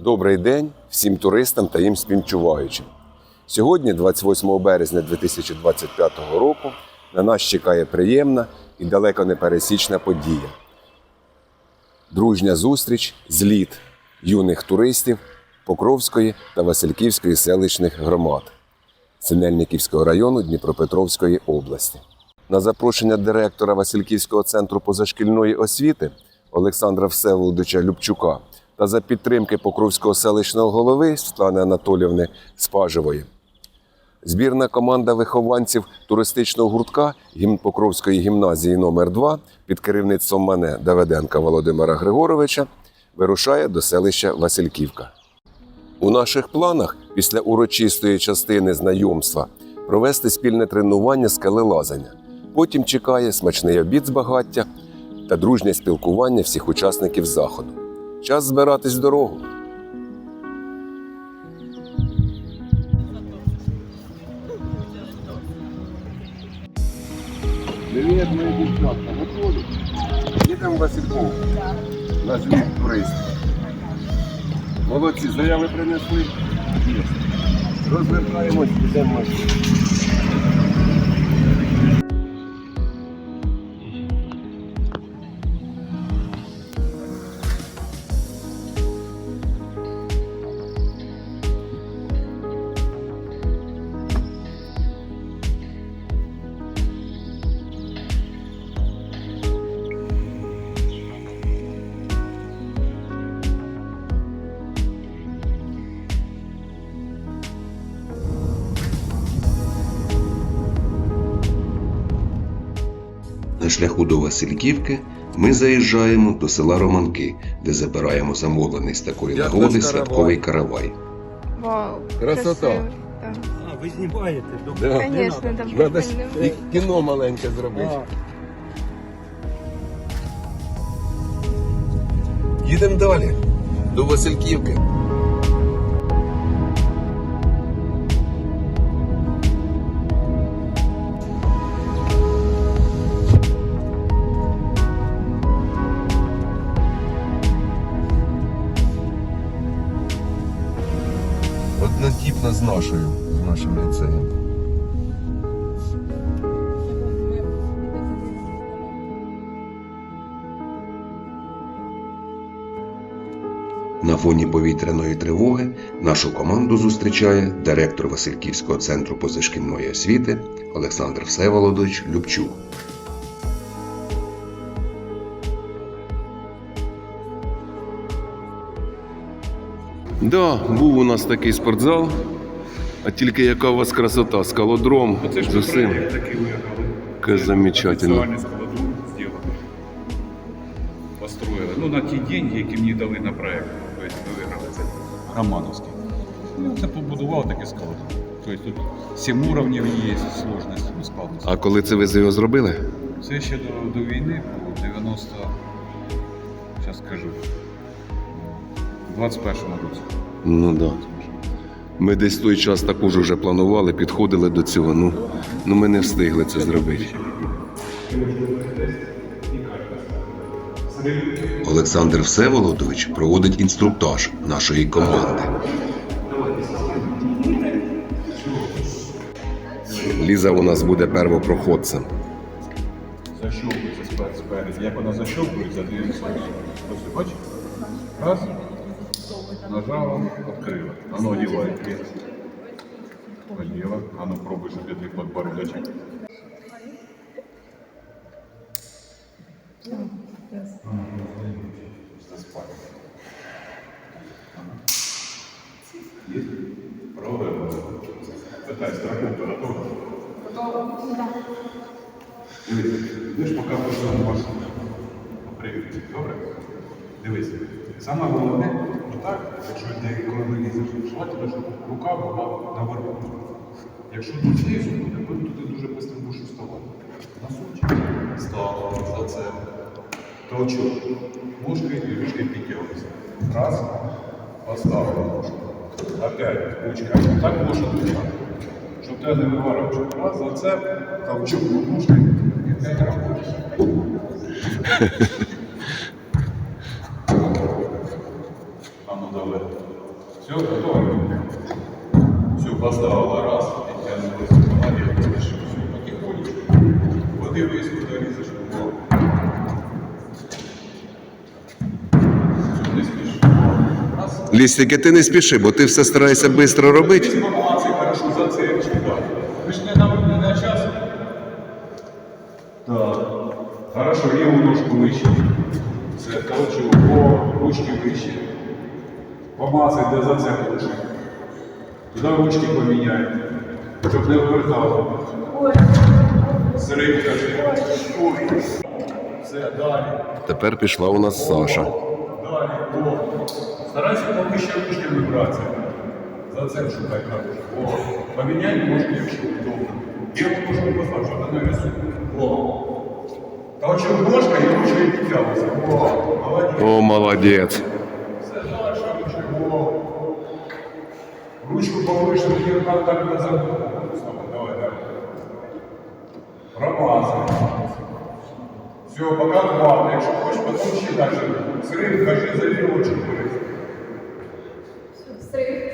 Добрий день всім туристам та їм співчуваючим. Сьогодні, 28 березня 2025 року, на нас чекає приємна і далеко не пересічна подія. Дружня зустріч, зліт юних туристів Покровської та Васильківської селищних громад Синельниківського району Дніпропетровської області. На запрошення директора Васильківського центру позашкільної освіти Олександра Всеволодовича Любчука та за підтримки Покровського селищного голови Світлани Анатолівни Спажевої. Збірна команда вихованців туристичного гуртка гімн Покровської гімназії номер 2 під керівництвом мене Давиденка Володимира Григоровича вирушає до селища Васильківка. У наших планах після урочистої частини знайомства провести спільне тренування скелелазання. Потім чекає смачний обід з багаття та дружнє спілкування всіх учасників заходу. Час збиратись в дорогу. Привіт, мої дівчатка. Готові? Їдемо в Васильков. На зліт туристів. Молодці, заяви принесли. Розвертаємось, йдемо. На шляху до Васильківки ми заїжджаємо до села Романки, де забираємо замовлений з такої Як нагоди святковий каравай. Вау. Красота. красиво. Так. А, ви знімаєте? Да. Конечно, там Надо ж прикольно. і кіно маленьке зробити. Їдемо далі. До Васильківки. Нашою, з нашим ліцеєм. На фоні повітряної тривоги нашу команду зустрічає директор Васильківського центру позашкільної освіти Олександр Всеволодович Любчук. Да, був у нас такий спортзал. А тільки яка у вас красота, скалодром з усім. Яке замечательно. Зробили. Построїли. Ну, на ті деньги, які мені дали на проект. Тобто ми виграли це Романовський. Ну, це побудував таке складу. Тобто тут сім уровнів є сложності, ну, складності. А коли це ви його зробили? Це ще до, до війни було 90. Зараз скажу. В 21-му році. Ну так. Да. Ми десь той час також вже планували, підходили до цього. Ну, ну ми не встигли це зробити. Олександр Всеволодович проводить інструктаж нашої команди. Ліза у нас буде первопроходцем. Защелкується сперед, спереді. Як вона защелкується, дивіться. Ось. Раз. Нажала, відкрила. Оно одіває. Оділа. А ну пробуй, щоб я твій подбородочок. Заспати. Є? Пробуємо. Питай, страховка готова? Дивись, йдеш поки по цьому маршруту. Привіт, добре? Дивись, саме головне, Отак, якщо йде їздиш, желательно, щоб рука була наверху. Якщо тут знизу буде, то ти дуже швидко будеш вставати. Носочок, став, за це. Толчок. Мушки і ручки підтягуються. Раз, поставили ножку. Опять ручка. Так можна тримати. Щоб тебе не виворачувати. Раз, за це, толчок ножки і п'ять робочий. А ну давай. Все, готово? Все, поставила раз, і тягнулися. Молодець. Все, потихонечку. Подивись, куди лізеш. Не спіши. Раз. Лістики, ти не спіши, бо ти все стараєшся швидко робити. Дивись, молодці, хорошо, за це ручку дати. Ви ж не на, не на час? Так. Хорошо, ліву ножку вище. Це толчу, о, ручки вище. Помацай, де за це лучше. Туди ручки поміняй, щоб не вивертало. Сирий кажи. Ой. Все, далі. Тепер пішла у нас Саша. Далі, о. Старайся повище ручки вибратися. За це шукай також. О, поміняй ножки, якщо удобно. Я ножку постав, щоб вона рисує. О. Толчок ножка і ручка підтягується. О, молодець. О, молодець. Все дальше ручки. О. Ручку повыше, рукам так назад. Давай, давай. Промазай. Все, пока хватит. Якщо хочеш, потім ще далі. Срив, кажи, за вірочку.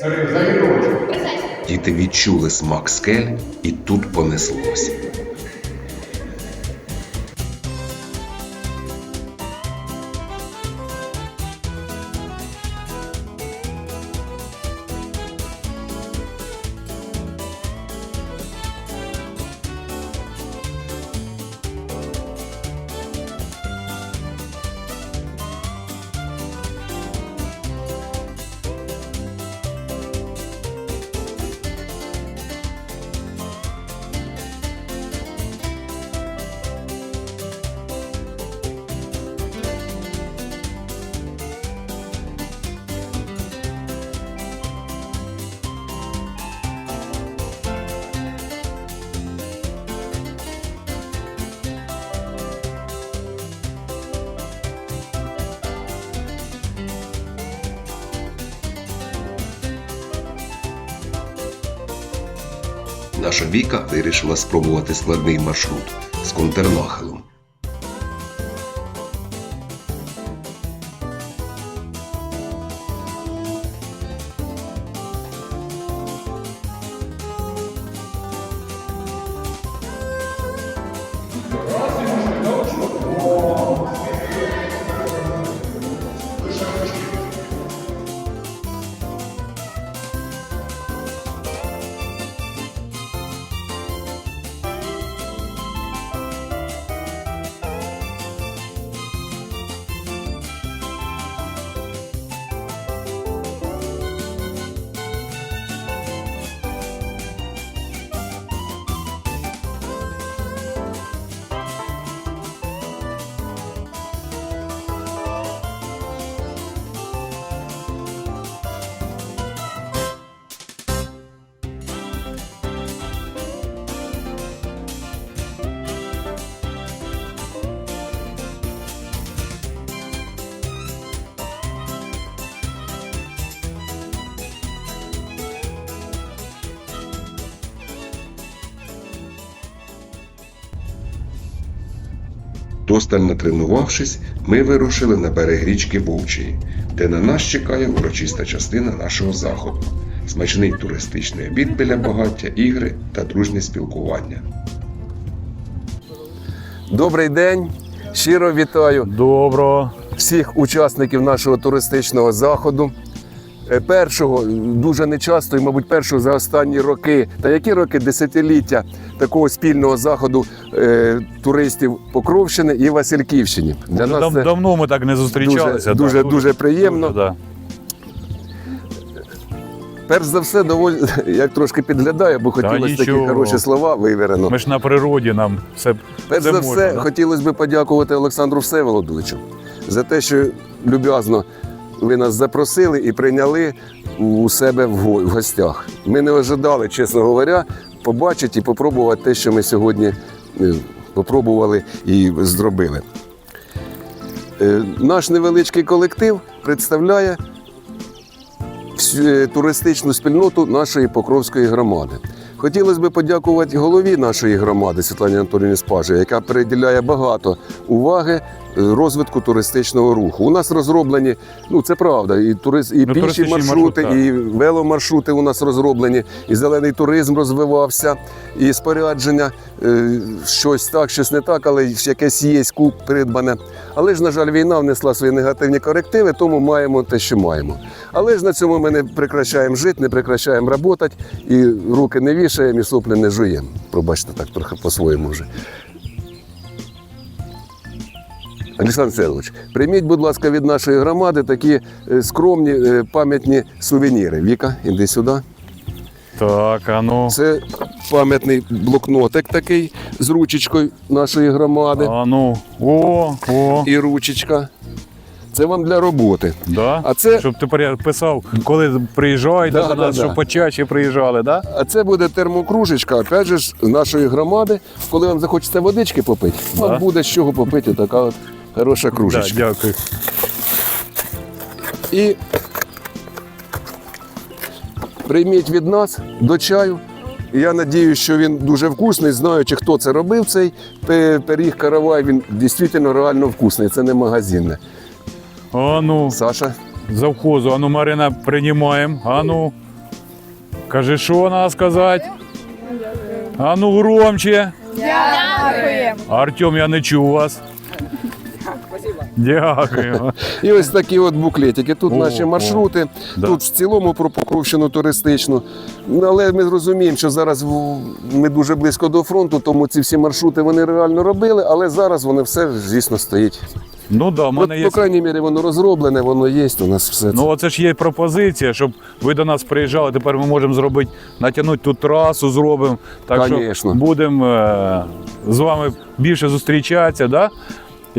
Срив, за вірочку. Діти відчули смак скель, і тут понеслося. Наша Віка вирішила спробувати складний маршрут з контрнахилом. Досталь натренувавшись, ми вирушили на берег річки Вовчої, де на нас чекає урочиста частина нашого заходу. Смачний туристичний обід біля багаття, ігри та дружнє спілкування. Добрий день. Щиро вітаю Доброго. всіх учасників нашого туристичного заходу. Е, Першого дуже нечасто, і, мабуть, першого за останні роки, та які роки десятиліття такого спільного заходу е, туристів Покровщини і Васильківщини. Для Вже нас дав- це давно ми так не зустрічалися. дуже- так, дуже приємно. Дуже, да. перш за все доволі як трошки підглядаю, бо хотілося такі хороші слова виверено. Ми ж на природі нам все. Перш все за можна, все, да? хотілося б подякувати Олександру Всеволодовичу за те, що люб'язно ви нас запросили і прийняли у себе в гостях. Ми не ожидали, чесно говоря, побачити і попробувати те, що ми сьогодні е, попробували і зробили. Е, Наш невеличкий колектив представляє всю е, туристичну спільноту нашої Покровської громади. Хотілося б подякувати голові нашої громади Світлані Анатоліївні Спажі, яка приділяє багато уваги розвитку туристичного руху. У нас розроблені, ну це правда, і турист, і Ну, піші маршрути, маршрут, і веломаршрути у нас розроблені, і зелений туризм розвивався, і спорядження, е, щось так, щось не так, але якесь є куп придбане. Але ж, на жаль, війна внесла свої негативні корективи, тому маємо те, що маємо. Але ж на цьому ми не прекращаємо жити, не прекращаємо працювати, і руки не вішаємо, і соплі не жуємо. Пробачте, так трохи по-своєму вже. Олександр Селович, прийміть, будь ласка, від нашої громади такі е, скромні е, пам'ятні сувеніри. Віка, іди сюди. Так, а ну. Це пам'ятний блокнотик такий з ручечкою нашої громади. А ну. О, о. І ручечка. Це вам для роботи. Да? А це- Щоб тепер я писав, коли приїжджаєте Да, до нас, да, да. щоб почаще приїжджали, да? А це буде термокружечка, опять же, з нашої громади. Коли вам захочеться водички попити, Да. вам буде з чого попити така от хороша Да, дякую. І прийміть від нас до чаю. Я надіюсь, що він дуже вкусний. Знаючи, хто це робив, цей пиріг каравай, він дійсно реально вкусний. Це не магазинне. А ну, Саша, завхозу, а ну, Марина, приймаємо. А ну. Кажи, що треба сказати? А ну громче. Дякуємо. Артем, я не чув вас. Дякую. і ось такі от буклетики. Тут О, наші о. маршрути, Да. тут в цілому про Покровщину туристичну. Ну, Але ми розуміємо, що зараз ми дуже близько до фронту, тому ці всі маршрути вони реально робили, але зараз вони все, звісно, стоїть. Ну да, в Ну, мене є. По крайній мірі, воно розроблене, воно є, у нас все це. Ну, оце ж є пропозиція, щоб ви до нас приїжджали. Тепер ми можемо зробити, натягнути ту трасу, зробимо. Так Конечно. що будемо е, з вами більше зустрічатися. Да?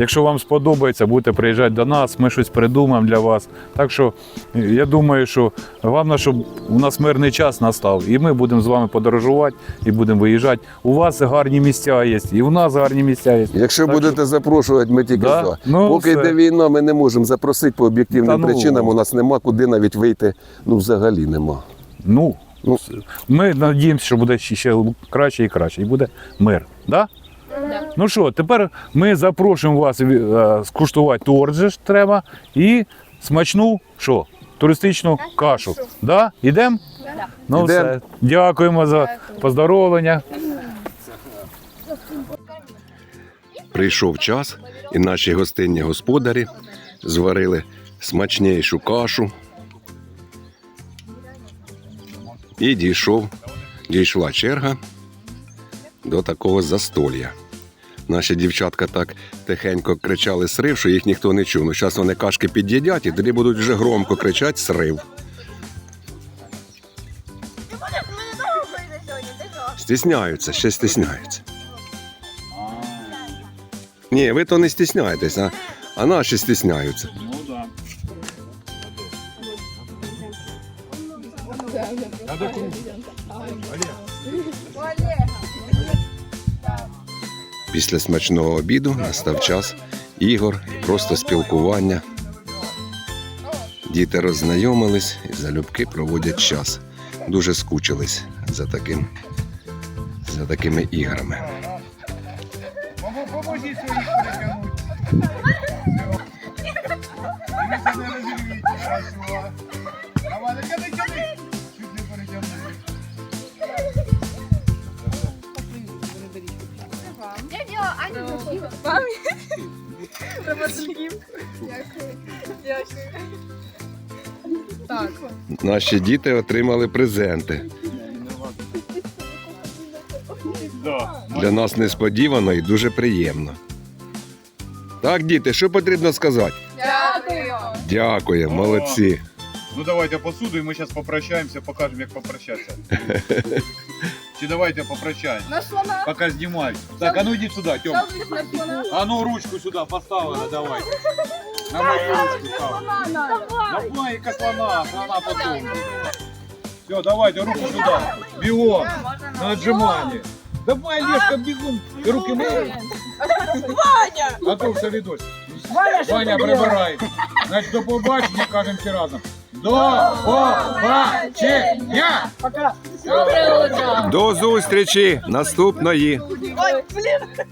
Якщо вам сподобається, будете приїжджати до нас, ми щось придумаємо для вас. Так що е, я думаю, що головне, щоб у нас мирний час настав, і ми будемо з вами подорожувати і будемо виїжджати. У вас гарні місця є, і у нас гарні місця є. Якщо Так будете запрошувати, ми тільки Да? за. Ну, Поки все. йде війна, ми не можемо запросити по об'єктивним ну. причинам. У нас нема куди навіть вийти. Ну, взагалі нема. Ну, Ну. ми надіємося, що буде ще, ще краще і краще, і буде мир. Да? Ну що, тепер ми запрошуємо вас е, скуштувати торт же ж треба і смачну що? Туристичну кашу. Да? Ідемо? Ну, Ідем. все. Дякуємо за поздоровлення. Прийшов час, і наші гостинні господарі зварили смачнішу кашу. І дійшов, дійшла черга до такого застолья. Наші дівчатка так тихенько кричали срив, що їх ніхто не чув. Ну, зараз вони кашки під'їдять і тоді будуть вже громко кричати срив. Стісняються, ще стісняються. Ні, ви то не стісняєтесь, а, а наші стісняються. Після смачного обіду настав час ігор і просто спілкування. Діти роззнайомились і залюбки проводять час. Дуже скучились за таким, за такими іграми. Дякую. Дякую. Так. Наші діти отримали презенти. Для нас несподівано і дуже приємно. Так, діти, що потрібно сказати? Дякую. Дякую, молодці. Ну давайте посуду, і ми зараз попрощаємося, покажемо, як попрощатися. Чи давайте попрощаємося. На слона. Поки знімають. Так, а ну йдіть сюди, Тьом. На слона. А ну ручку сюди поставили, давай. На мою ручку став. На планіка слона, слона потом. Все, давайте, руку сюда. Бегом. На отжимание. Давай, Лешка, бегом. Ты руки мои. Ваня! Готовься, видос. Ваня, прибирай. Значить, до побачення, кажемо всі разом. До побачення! Пока! До зустрічі наступної. Ой, блін.